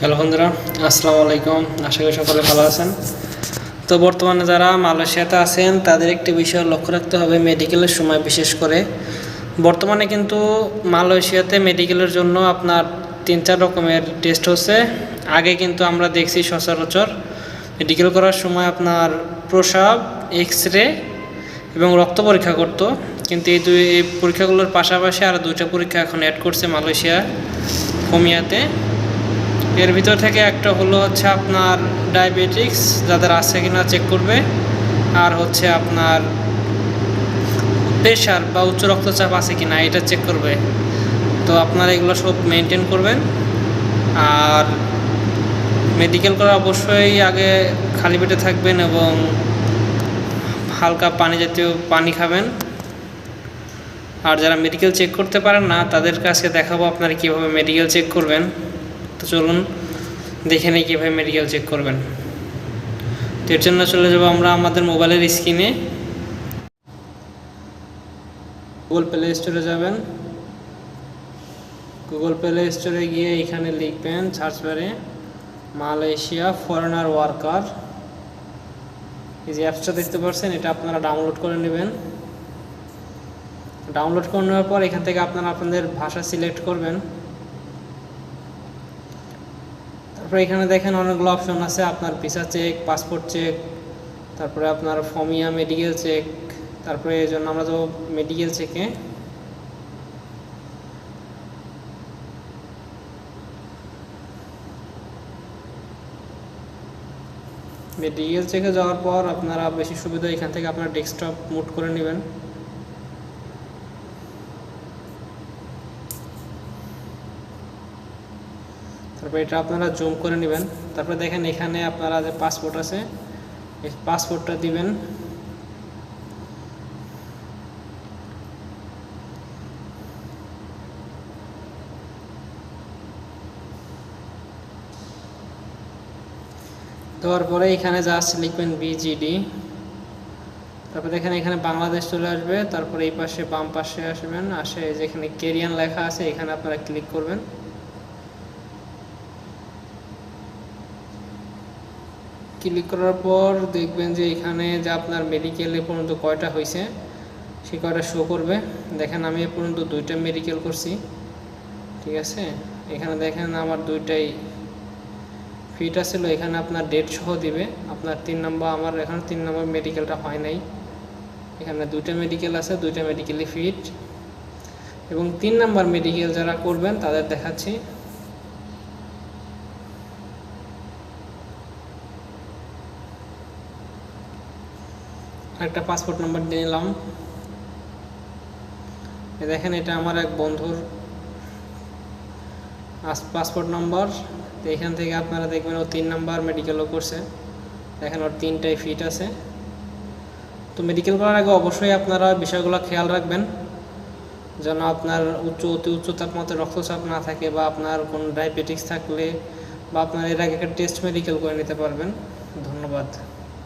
Hello বন্ধুরা, আসসালামু আলাইকুম। আশা করি সকলে ভালো আছেন। তো বর্তমানে যারা মালয়েশিয়াতে আছেন, তাদের একটি বিষয় লক্ষ্য রাখতে হবে মেডিকেলের সময় বিশেষ করে। বর্তমানে কিন্তু মালয়েশিয়াতে মেডিকেলের জন্য আপনার তিন চার রকমের টেস্ট হচ্ছে। আগে কিন্তু আমরা দেখছি সচরাচর মেডিকেল করার সময় আপনার প্রসাব এক্স রে এবং রক্ত পরীক্ষা করতো। কিন্তু এই দুই, এই পরীক্ষাগুলোর পাশাপাশি আরও দুইটা পরীক্ষা এখন অ্যাড করছে মালয়েশিয়া হোমিয়াতে এর ভিতর থেকে একটা হলো হচ্ছে আপনার ডায়াবেটিক্স যাদের আছে কিনা চেক করবে, আর হচ্ছে আপনার প্রেশার বা উচ্চ রক্তচাপ আছে কিনা এটা চেক করবে। তো আপনারা এগুলো সব মেনটেন করবেন। আর মেডিকেল করা অবশ্যই আগে খালি পেটে থাকবেন এবং হালকা পানি জাতীয় পানি খাবেন। আর যারা মেডিকেল চেক করতে পারেন না, তাদের কাছে দেখাবো আপনারা কীভাবে মেডিকেল চেক করবেন। তো চলুন, দেখে নিই কীভাবে মেডিকেল চেক করবেন। তো এর জন্য চলে যাব আমরা আমাদের মোবাইলের স্ক্রিনে গুগল প্লে স্টোরে যাবেন। গুগল প্লে স্টোরে গিয়ে এখানে লিখবেন সার্চ বারে, মালয়েশিয়া ফরেনার ওয়ার্কার এই যে অ্যাপসটা দেখতে পাচ্ছেন, এটা আপনারা ডাউনলোড করে নেবেন। ডাউনলোড করে নেওয়ার পর এখান থেকে আপনারা আপনাদের ভাষা সিলেক্ট করবেন। তারপরে এখানে দেখেন অনেকগুলো অপশন আছে, আপনার ভিসা চেক পাসপোর্ট চেক তারপরে আপনার ফমিয়া মেডিকেল চেক তারপরে এই জন্য আমরা তো মেডিকেল চেকে মেডিকেল চেকে যাওয়ার পর আপনারা বেশি সুবিধা, এখান থেকে আপনার ডেস্কটপ মুট করে নেবেন। তারপরে এটা আপনারা জুম করে নেবেন। তারপরে দেখেন এখানে আপনারা যে পাসপোর্ট আছে, এই পাসপোর্টটা দিবেন। দেওয়ার পরে এখানে আছে লিখবেন বিজিডি তারপরে দেখেন এখানে বাংলাদেশ চলে আসবে, তারপরে এই পাশে বাম পাশে আসবেন, আসে যেখানে কেরিয়ান লেখা আছে, এখানে আপনারা ক্লিক করবেন। ক্লিক করার পর দেখবেন যে এখানে যে আপনার মেডিকেলে পর্যন্ত কয়টা হয়েছে সে কয়টা শো করবে। দেখেন আমি এ পর্যন্ত দুইটা মেডিকেল করছি, ঠিক আছে? এখানে দেখেন আমার দুইটাই ফিট আছিল, এখানে আপনার ডেট সহ দিবে। আপনার তিন নম্বর আমার এখানে তিন নম্বর মেডিকেলটা হয় নাই। এখানে দুইটা মেডিকেল আছে, দুইটা মেডিকেলই ফিট এবং তিন নাম্বার মেডিকেল যারা করবেন, তাদের দেখাচ্ছি। একটা পাসপোর্ট নাম্বার দিয়ে নিলাম। দেখেন, এটা আমার এক বন্ধুর পাসপোর্ট নম্বর তো এখান থেকে আপনারা দেখবেন ও তিন নাম্বার মেডিকেলও করছে। দেখেন, ওর তিনটাই ফিট আছে। তো মেডিকেল করার আগে অবশ্যই আপনারা বিষয়গুলো খেয়াল রাখবেন। যেন আপনার উচ্চ, অতি উচ্চ তাপমাত্রা রক্তচাপ না থাকে বা আপনার কোনো ডায়াবেটিক্স থাকলে বা আপনার এর আগে একটা টেস্ট মেডিকেল করে নিতে পারবেন। ধন্যবাদ।